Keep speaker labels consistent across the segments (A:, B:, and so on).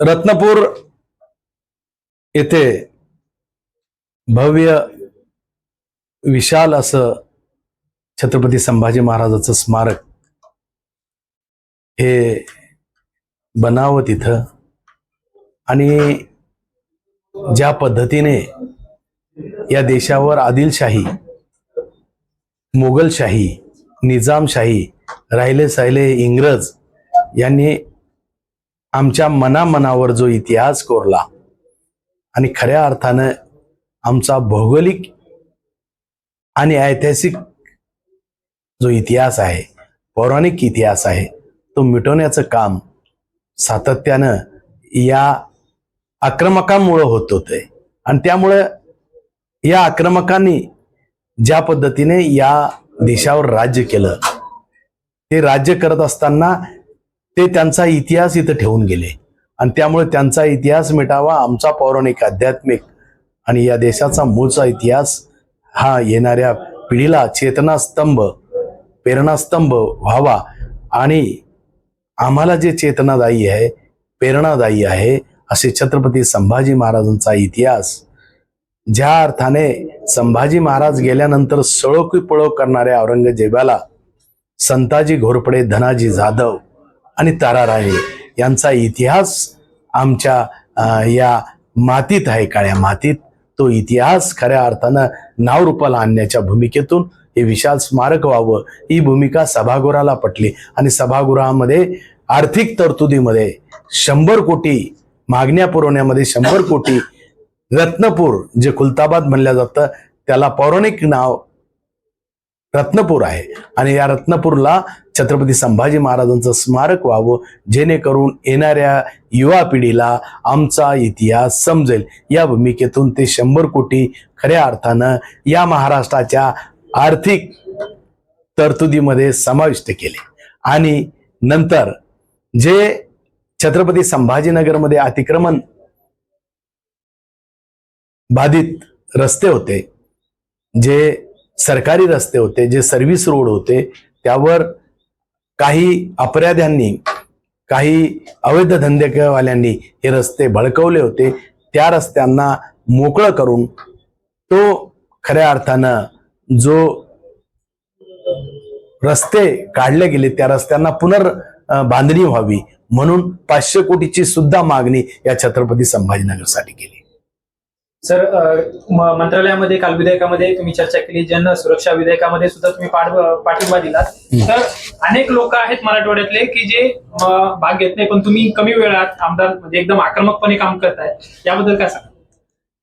A: रत्नपूर येथे भव्य विशाल असं छत्रपती संभाजी महाराजाचं स्मारक हे बनावं तिथं आणि ज्या पद्धतीने या देशावर आदिलशाही मोगलशाही निजामशाही राहिले साहिले इंग्रज यांनी आमच्या मनामनावर जो इतिहास कोरला आणि खऱ्या अर्थानं आमचा भौगोलिक आणि ऐतिहासिक जो इतिहास आहे पौराणिक इतिहास आहे तो मिटवण्याचं काम सातत्यानं या आक्रमकांमुळं होत होतंय. आणि त्यामुळं या आक्रमकांनी ज्या पद्धतीने या देशावर राज्य केलं ते राज्य करत असताना ते त्यांचा इतिहास इथं ठेवून गेले. आणि त्यामुळे त्यांचा इतिहास मिटावा आमचा पौराणिक आध्यात्मिक आणि या देशाचा मूळचा इतिहास हा येणाऱ्या पिढीला चेतनास्तंभ प्रेरणास्तंभ व्हावा. आणि आम्हाला जे चेतनादायी आहे प्रेरणादायी आहे असे छत्रपती संभाजी महाराजांचा इतिहास ज्या अर्थाने संभाजी महाराज गेल्यानंतर सळोकी पळो करणाऱ्या औरंगजेबाला संताजी घोरपडे धनाजी जाधव आणि ताराराणी यांचा इतिहास आमच्या या मातीत आहे काळ्या मातीत. तो इतिहास खऱ्या अर्थानं नावरूपाला आणण्याच्या भूमिकेतून हे विशाल स्मारक व्हावं. ही भूमिका सभागृहाला पटली आणि सभागृहामध्ये आर्थिक तरतुदीमध्ये शंभर कोटी मागण्या पुरवण्यामध्ये शंभर कोटी रत्नपूर जे खुलताबाद म्हणलं जातं त्याला पौराणिक नाव रत्नपूर आहे. आणि या रत्नपूरला छत्रपती संभाजी महाराजांचं स्मारक व्हावं जेणेकरून येणाऱ्या युवा पिढीला आमचा इतिहास समजेल. या भूमिकेतून ते शंभर कोटी खऱ्या अर्थानं या महाराष्ट्राच्या आर्थिक तरतुदीमध्ये समाविष्ट केले. आणि नंतर जे छत्रपती संभाजीनगरमध्ये अतिक्रमण बाधित रस्ते होते जे सरकारी रस्ते होते जे सर्व्हिस रोड होते त्यावर काही अपराध्यांनी काही अवैध धंदेवाल्यांनी हे रस्ते भडकवले होते. त्या रस्त्यांना मोकळं करून तो खऱ्या अर्थानं जो रस्ते काढले गेले त्या रस्त्यांना पुनर् बांधणी व्हावी म्हणून पाचशे कोटीची सुद्धा मागणी या छत्रपती संभाजीनगरसाठी केली.
B: सर मंत्रालयामध्ये काल विधेयकामध्ये तुम्ही चर्चा केली जन सुरक्षा विधेयकामध्ये सुद्धा तुम्ही पाठ- पाठिंबा दिलात तर अनेक लोक आहेत मराठवाड्यातले की जे भाग घेत नाही पण तुम्ही कमी वेळात आमदार म्हणजे एकदम आक्रमकपणे काम करताय. याबद्दल काय सांगा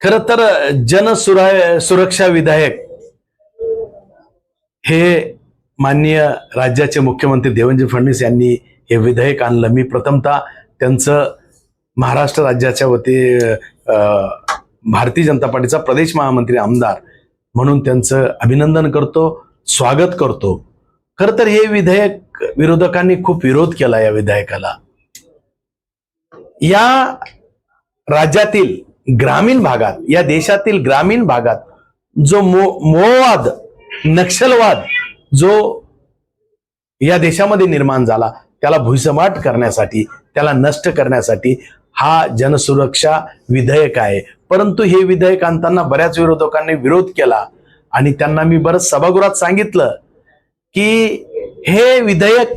A: खर तर जन सुरा- सुरक्षा विधायक हे माननीय राज्याचे मुख्यमंत्री देवेंद्र फडणवीस यांनी हे विधेयक आणलं. मी प्रथमतः त्यांचं महाराष्ट्र राज्याच्या वती अं, भारतीय जनता पार्टीचा प्रदेश महामंत्री आमदार म्हणून त्यांचं अभिनंदन करतो स्वागत करतो. खर तर हे विधेयक विरोधकांनी खूप विरोध केला या विधेयकाला. या राज्यातील ग्रामीण भागात या देशातील ग्रामीण भागात जो मो मोवाद नक्षलवाद जो या देशामध्ये निर्माण झाला त्याला भुईसमाट करण्यासाठी त्याला नष्ट करण्यासाठी हा जनसुरक्षा विधेयक आहे. परंतु हे विधेयक आणताना बऱ्याच विरोधकांनी विरोध केला आणि त्यांना मी बरंच सभागृहात सांगितलं की हे विधेयक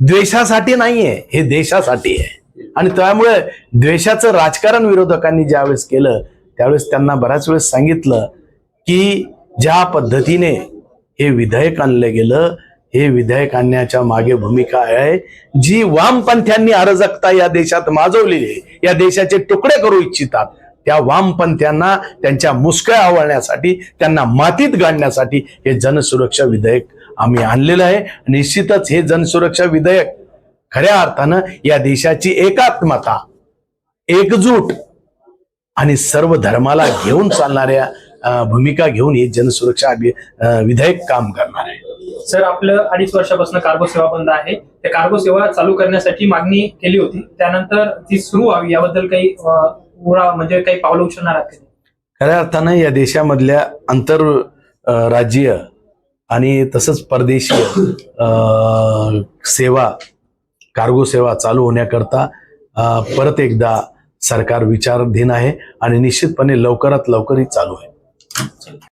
A: द्वेषासाठी नाहीये हे देशासाठी आहे. आणि त्यामुळे द्वेषाचं राजकारण विरोधकांनी ज्यावेळेस केलं त्यावेळेस त्यांना बऱ्याच वेळेस सांगितलं की ज्या पद्धतीने हे विधेयक आणलं गेलं हे विधेयक आणण्याच्या मागे भूमिका आहे. जी वामपंथ्यांनी अराजकता या देशात माजवलेली आहे. या देशाचे तुकडे करू इच्छितात. त्या वामपंथ्यांना त्यांच्या मुसक्या आवळण्यासाठी त्यांना मातीत गाडण्यासाठी हे जनसुरक्षा विधेयक आम्ही आणलेलं आहे. निश्चितच हे जनसुरक्षा विधेयक खऱ्या अर्थानं या देशाची एकात्मता एकजूट आणि सर्व धर्माला घेऊन चालणाऱ्या भूमिका घेऊन हे जनसुरक्षा विधेयक काम करणार आहे.
B: सर आपलं अडीच वर्षापासून कार्गो सेवा बंद आहे. त्या कार्गो सेवा चालू करण्यासाठी मागणी केली होती. त्यानंतर ती सुरू व्हावी याबद्दल काही उडा म्हणजे काही पावलं उचलणार आहात?
A: खऱ्या अर्थानं या देशामधल्या आंतर अं, राज्यीय आणि तसंच परदेशीय सेवा कार्गो सेवा चालू होण्याकरता परत एकदा सरकार विचाराधीन आहे आणि निश्चितपणे लवकरात लवकर ही चालू आहे.